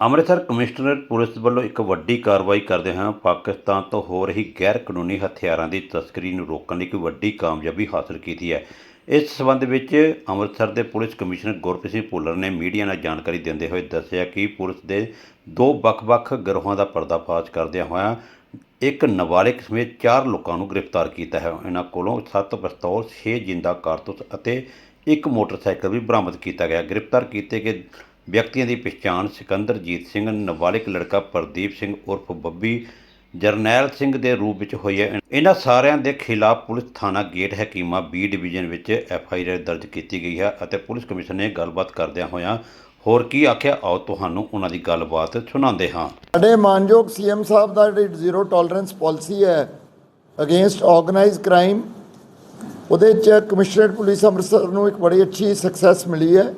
Amritsar commissionerate police ਵੱਲੋਂ ਇੱਕ ਵੱਡੀ ਕਾਰਵਾਈ ਕਰਦੇ ਹੋਏ ਪਾਕਿਸਤਾਨ ਤੋਂ ਹੋ ਰਹੀ ਗੈਰ ਕਾਨੂੰਨੀ ਹਥਿਆਰਾਂ ਦੀ ਤਸਕਰੀ ਨੂੰ ਰੋਕਣ ਲਈ ਇੱਕ ਵੱਡੀ ਕਾਮਯਾਬੀ ਹਾਸਲ ਕੀਤੀ ਹੈ। ਇਸ ਸਬੰਧ ਵਿੱਚ ਅੰਮ੍ਰਿਤਸਰ ਦੇ ਪੁਲਿਸ ਕਮਿਸ਼ਨਰ ਗੁਰਪ੍ਰੀਤ ਸਿੰਘ ਭੁੱਲਰ ਨੇ ਮੀਡੀਆ ਨਾਲ ਜਾਣਕਾਰੀ ਦਿੰਦੇ ਹੋਏ ਦੱਸਿਆ ਕਿ ਪੁਲਿਸ ਦੇ ਦੋ ਵੱਖ-ਵੱਖ ਗਰੋਹਾਂ ਦਾ ਪਰਦਾਫਾਸ਼ ਕਰਦਿਆਂ ਹੋਇਆਂ ਇੱਕ ਨਾਬਾਲਿਗ ਸਮੇਤ ਚਾਰ ਲੋਕਾਂ ਨੂੰ ਗ੍ਰਿਫਤਾਰ ਕੀਤਾ ਹੈ। ਇਹਨਾਂ ਕੋਲੋਂ 7 ਪਿਸਤੌਲ 6 ਜਿੰਦਾ ਕਾਰਤੂਸ ਅਤੇ ਇੱਕ ਮੋਟਰਸਾਈਕਲ ਵੀ ਬਰਾਮਦ ਕੀਤਾ ਗਿਆ। ਗ੍ਰਿਫਤਾਰ ਕੀਤੇ ਗਏ ਵਿਅਕਤੀਆਂ ਦੀ ਪਛਾਣ ਸਿਕੰਦਰਜੀਤ ਸਿੰਘ, ਨਾਬਾਲਿਗ ਲੜਕਾ ਪ੍ਰਦੀਪ ਸਿੰਘ ਉਰਫ ਬੱਬੀ ਜਰਨੈਲ ਸਿੰਘ ਦੇ ਰੂਪ ਵਿੱਚ ਹੋਈ ਹੈ। ਇਹਨਾਂ ਸਾਰਿਆਂ ਦੇ ਖਿਲਾਫ ਪੁਲਿਸ ਥਾਣਾ ਗੇਟ ਹਕੀਮਾ ਬੀ ਡਿਵੀਜ਼ਨ ਵਿੱਚ ਐਫ ਆਈ ਆਰ ਦਰਜ ਕੀਤੀ ਗਈ ਹੈ ਅਤੇ ਪੁਲਿਸ ਕਮਿਸ਼ਨ ਨੇ ਗੱਲਬਾਤ ਕਰਦਿਆਂ ਹੋਇਆਂ ਹੋਰ ਕੀ ਆਖਿਆ, ਆਓ ਤੁਹਾਨੂੰ ਉਹਨਾਂ ਦੀ ਗੱਲਬਾਤ ਸੁਣਾਉਂਦੇ ਹਾਂ। ਸਾਡੇ ਮਾਨਯੋਗ ਸੀਐਮ ਸਾਹਿਬ ਦਾ ਜਿਹੜੀ ਜ਼ੀਰੋ ਟੋਲਰੈਂਸ ਪਾਲਿਸੀ ਹੈ ਅਗੇਂਸਟ ਆਰਗੇਨਾਈਜ਼ਡ ਕ੍ਰਾਈਮ, ਉਹਦੇ ਚ ਕਮਿਸ਼ਨਰੇਟ ਪੁਲਿਸ ਅੰਮ੍ਰਿਤਸਰ ਨੂੰ ਇੱਕ ਬੜੀ ਅੱਛੀ ਸਕਸੈਸ ਮਿਲੀ ਹੈ।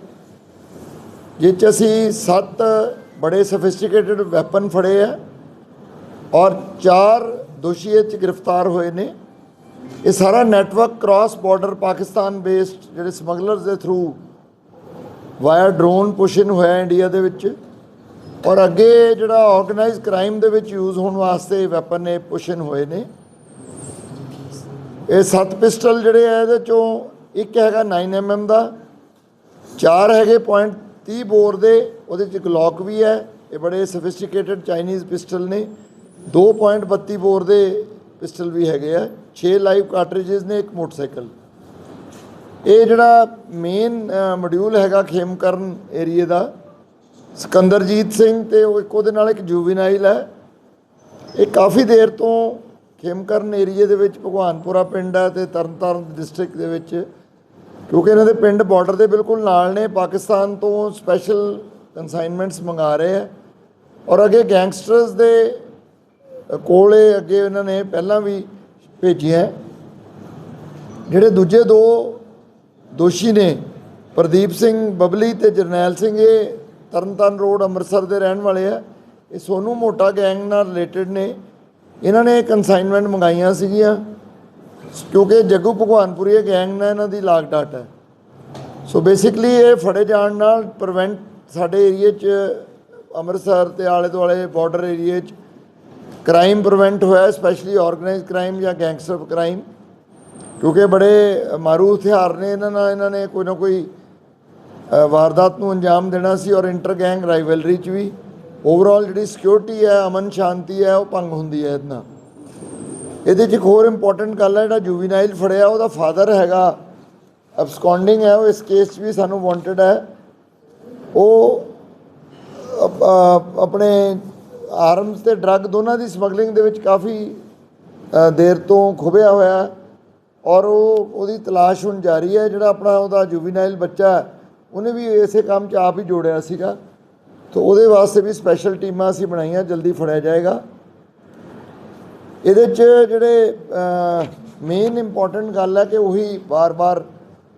ਜਿਸ 'ਚ ਅਸੀਂ ਸੱਤ ਬੜੇ ਸਫਿਸਟੀਕੇਟਿਡ ਵੈਪਨ ਫੜੇ ਆ ਔਰ ਚਾਰ ਦੋਸ਼ੀ ਇਹ 'ਚ ਗ੍ਰਿਫਤਾਰ ਹੋਏ ਨੇ। ਇਹ ਸਾਰਾ network cross border Pakistan based ਜਿਹੜੇ ਸਮਗਲਰਸ ਦੇ ਥਰੂ ਵਾਇਆ ਡਰੋਨ ਪੁਸ਼ਨ ਹੋਇਆ ਇੰਡੀਆ ਦੇ ਵਿੱਚ ਔਰ ਅੱਗੇ ਜਿਹੜਾ ਆਰਗੇਨਾਈਜ਼ ਕ੍ਰਾਈਮ ਦੇ ਵਿੱਚ ਯੂਜ਼ ਹੋਣ ਵਾਸਤੇ ਵੈਪਨ ਨੇ ਪੁਸ਼ਨ ਹੋਏ ਨੇ। ਇਹ ਸੱਤ ਪਿਸਟਲ ਜਿਹੜੇ ਆ ਇਹਦੇ ਚੋਂ ਇੱਕ ਹੈਗਾ 9mm ਦਾ, ਚਾਰ ਹੈਗੇ ਪੁਆਇੰਟ 30 ਬੋਰ ਦੇ, ਉਹਦੇ ਚ ਇੱਕ ਗਲੌਕ ਵੀ ਹੈ, ਇਹ ਬੜੇ ਸਫਿਸਟੀਕੇਟਡ ਚਾਈਨੀਜ਼ ਪਿਸਟਲ ਨੇ। 2.32 ਬੋਰ ਦੇ ਪਿਸਟਲ ਵੀ ਹੈਗੇ ਆ 6 ਲਾਈਵ ਕਾਰਟ੍ਰਿਜਸ ਨੇ, ਇੱਕ ਮੋਟਰਸਾਈਕਲ। ਇਹ ਜਿਹੜਾ ਮੇਨ ਮੋਡਿਊਲ ਹੈਗਾ ਖੇਮਕਰਨ ਏਰੀਏ ਦਾ, ਸਿਕੰਦਰਜੀਤ ਸਿੰਘ ਤੇ ਉਹ ਇੱਕ ਉਹਦੇ ਨਾਲ ਇੱਕ ਜੂਵੀਨਾਈਲ ਹੈ। ਇਹ ਕਾਫੀ ਦੇਰ ਤੋਂ ਖੇਮਕਰਨ ਏਰੀਏ ਦੇ ਵਿੱਚ ਭਗਵਾਨਪੁਰਾ ਪਿੰਡ ਹੈ ਤੇ ਤਰਨਤਾਰਨ ਡਿਸਟ੍ਰਿਕਟ ਦੇ ਵਿੱਚ ਕਿਉਂਕਿ ਇਹਨਾਂ ਦੇ ਪਿੰਡ ਬਾਰਡਰ ਦੇ ਬਿਲਕੁਲ ਨਾਲ ਨੇ, ਪਾਕਿਸਤਾਨ ਤੋਂ ਸਪੈਸ਼ਲ ਕਨਸਾਈਨਮੈਂਟਸ ਮੰਗਾ ਰਹੇ ਆ। ਔਰ ਅੱਗੇ ਗੈਂਗਸਟਰਸ ਦੇ ਕੋਲੇ ਅੱਗੇ ਇਹਨਾਂ ਨੇ ਪਹਿਲਾਂ ਵੀ ਭੇਜੀਆਂ ਜਿਹੜੇ ਦੂਜੇ ਦੋ ਦੋਸ਼ੀ ਨੇ, ਪ੍ਰਦੀਪ ਸਿੰਘ ਬਬਲੀ ਤੇ ਜਰਨੈਲ ਸਿੰਘ, ਇਹ ਤਰਨਤਾਰਨ ਰੋਡ ਅੰਮ੍ਰਿਤਸਰ ਦੇ ਰਹਿਣ ਵਾਲੇ ਆ। ਇਹ ਸੋਨੂ ਮੋਟਾ ਗੈਂਗ ਨਾਲ ਰਿਲੇਟਡ ਨੇ। ਇਹਨਾਂ ਨੇ ਕਨਸਾਈਨਮੈਂਟ ਮੰਗਾਈਆਂ ਸੀਗੀਆਂ। ਕਿਉਂਕਿ ਜੱਗੂ ਭਗਵਾਨਪੁਰੀ ਇਹ ਗੈਂਗ ਨਾਲ ਇਹਨਾਂ ਦੀ ਲਾਗ ਡਾਟ ਹੈ। ਸੋ ਬੇਸਿਕਲੀ ਇਹ ਫੜੇ ਜਾਣ ਨਾਲ ਪ੍ਰੀਵੈਂਟ ਸਾਡੇ ਏਰੀਏ 'ਚ ਅੰਮ੍ਰਿਤਸਰ ਤੇ ਆਲੇ ਦੁਆਲੇ ਬਾਰਡਰ ਏਰੀਏ 'ਚ ਕ੍ਰਾਈਮ ਪ੍ਰੀਵੈਂਟ ਹੋਇਆ ਸਪੈਸ਼ਲੀ ਆਰਗੇਨਾਈਜ਼ਡ ਕ੍ਰਾਈਮ ਜਾਂ ਗੈਂਗਸਟਰ ਕ੍ਰਾਈਮ ਕਿਉਂਕਿ ਬੜੇ ਮਾਰੂ ਹਥਿਆਰ ਨੇ ਇਹਨਾਂ ਨਾਲ, ਇਹਨਾਂ ਨੇ ਕੋਈ ਨਾ ਕੋਈ ਵਾਰਦਾਤ ਨੂੰ ਅੰਜਾਮ ਦੇਣਾ ਸੀ ਔਰ ਇੰਟਰ ਗੈਂਗ ਰਾਈਵਲਰੀ 'ਚ ਵੀ। ਓਵਰਆਲ ਜਿਹੜੀ ਸਿਕਿਉਰਿਟੀ ਹੈ, ਅਮਨ ਸ਼ਾਂਤੀ ਹੈ, ਉਹ ਭੰਗ ਹੁੰਦੀ ਹੈ ਇਹਦੇ ਨਾਲ। ਇਹਦੇ 'ਚ ਇੱਕ ਹੋਰ ਇੰਪੋਰਟੈਂਟ ਗੱਲ ਹੈ, ਜਿਹੜਾ ਜੂਵੀਨਾਈਲ ਫੜਿਆ, ਉਹਦਾ ਫਾਦਰ ਹੈਗਾ ਅਬਸਕੌਂਡਿੰਗ ਹੈ, ਉਹ ਇਸ ਕੇਸ 'ਚ ਵੀ ਸਾਨੂੰ ਵਾਂਟਡ ਹੈ। ਉਹ ਆਪਣੇ ਆਰਮਸ ਤੇ ਡਰੱਗ ਦੋਨਾਂ ਦੀ ਸਮਗਲਿੰਗ ਦੇ ਵਿੱਚ ਕਾਫੀ ਦੇਰ ਤੋਂ ਖੁਬਿਆ ਹੋਇਆ ਔਰ ਉਹ, ਉਹਦੀ ਤਲਾਸ਼ ਹੁਣ ਜਾਰੀ ਹੈ, ਜਿਹੜਾ ਆਪਣਾ ਉਹਦਾ ਜੁਵੀਨਾਈਲ ਬੱਚਾ ਉਹਨੇ ਵੀ ਇਸੇ ਕੰਮ 'ਚ ਆਪ ਹੀ ਜੋੜਿਆ ਸੀਗਾ। ਤਾਂ ਉਹਦੇ ਵਾਸਤੇ ਵੀ ਸਪੈਸ਼ਲ ਟੀਮਾਂ ਅਸੀਂ ਬਣਾਈਆਂ, ਜਲਦੀ ਫੜਿਆ ਜਾਏਗਾ। ਇਹਦੇ 'ਚ ਜਿਹੜੇ ਮੇਨ ਇੰਪੋਰਟੈਂਟ ਗੱਲ ਹੈ ਕਿ ਉਹੀ ਬਾਰ-ਬਾਰ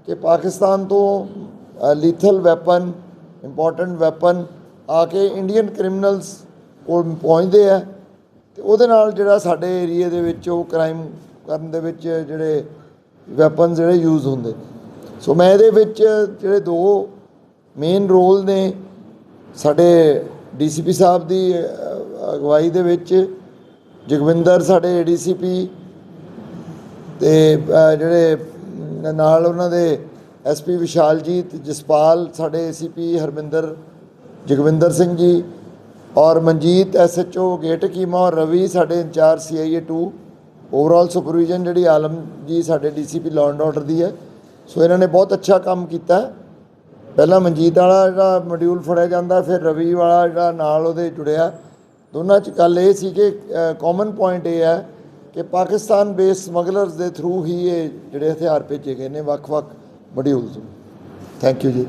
ਕਿ ਪਾਕਿਸਤਾਨ ਤੋਂ ਲੀਥਲ ਵੈਪਨ ਇੰਪੋਰਟੈਂਟ ਵੈਪਨ ਆ ਕੇ ਇੰਡੀਅਨ ਕ੍ਰਿਮੀਨਲਸ ਕੋਲ ਪਹੁੰਚਦੇ ਆ। ਤੇ ਉਹਦੇ ਨਾਲ ਜਿਹੜਾ ਸਾਡੇ ਏਰੀਆ ਦੇ ਵਿੱਚ ਉਹ ਕ੍ਰਾਈਮ ਕਰਨ ਦੇ ਵਿੱਚ ਜਿਹੜੇ ਵੈਪਨਸ ਜਿਹੜੇ ਯੂਜ਼ ਹੁੰਦੇ। ਸੋ ਮੈਂ ਇਹਦੇ ਵਿੱਚ ਜਿਹੜੇ ਦੋ ਮੇਨ ਰੋਲ ਨੇ ਸਾਡੇ ਡੀਸੀਪੀ ਸਾਹਿਬ ਦੀ ਅਗਵਾਈ ਦੇ ਵਿੱਚ ਜਗਵਿੰਦਰ ਸਾਡੇ ਏਡੀਸੀਪੀ ਤੇ ਅ, ਜਿਹੜੇ ਨਾਲ ਉਹਨਾਂ ਦੇ ਐਸਪੀ ਵਿਸ਼ਾਲਜੀਤ ਜਸਪਾਲ ਸਾਡੇ ਏਸੀਪੀ ਹਰਮਿੰਦਰ ਜਗਵਿੰਦਰ ਸਿੰਘ ਜੀ ਔਰ ਮਨਜੀਤ ਐਸਐਚਓ ਗੇਟ ਕੀਮਾ ਔਰ ਰਵੀ ਸਾਡੇ ਇੰਚਾਰਜ ਸੀਆਈਏ 2 ਓਵਰਆਲ ਸੁਪਰਵੀਜ਼ਨ ਜਿਹੜੀ ਆਲਮ ਜੀ ਸਾਡੇ ਡੀਸੀਪੀ ਲਾਅ ਐਂਡ ਆਰਡਰ ਦੀ ਹੈ। ਸੋ ਇਹਨਾਂ ਨੇ ਬਹੁਤ ਅੱਛਾ ਕੰਮ ਕੀਤਾ। ਪਹਿਲਾਂ ਮਨਜੀਤ ਵਾਲਾ ਜਿਹੜਾ ਮੋਡਿਊਲ ਫੜਿਆ ਜਾਂਦਾ ਫਿਰ ਰਵੀ ਵਾਲਾ ਜਿਹੜਾ ਨਾਲ ਉਹਦੇ ਜੁੜਿਆ। ਦੋਨਾਂ 'ਚ ਗੱਲ ਇਹ ਸੀ ਕਿ ਕਾਮਨ ਪੁਆਇੰਟ ਇਹ ਹੈ ਕਿ ਪਾਕਿਸਤਾਨ ਬੇਸ ਸਮਗਲਰਸ ਦੇ ਥਰੂ ਹੀ ਇਹ ਜਿਹੜੇ ਹਥਿਆਰ ਭੇਜੇ ਗਏ ਨੇ ਵੱਖ-ਵੱਖ ਮੋਡਿਊਲਸ ਥੈਂਕ ਯੂ ਜੀ।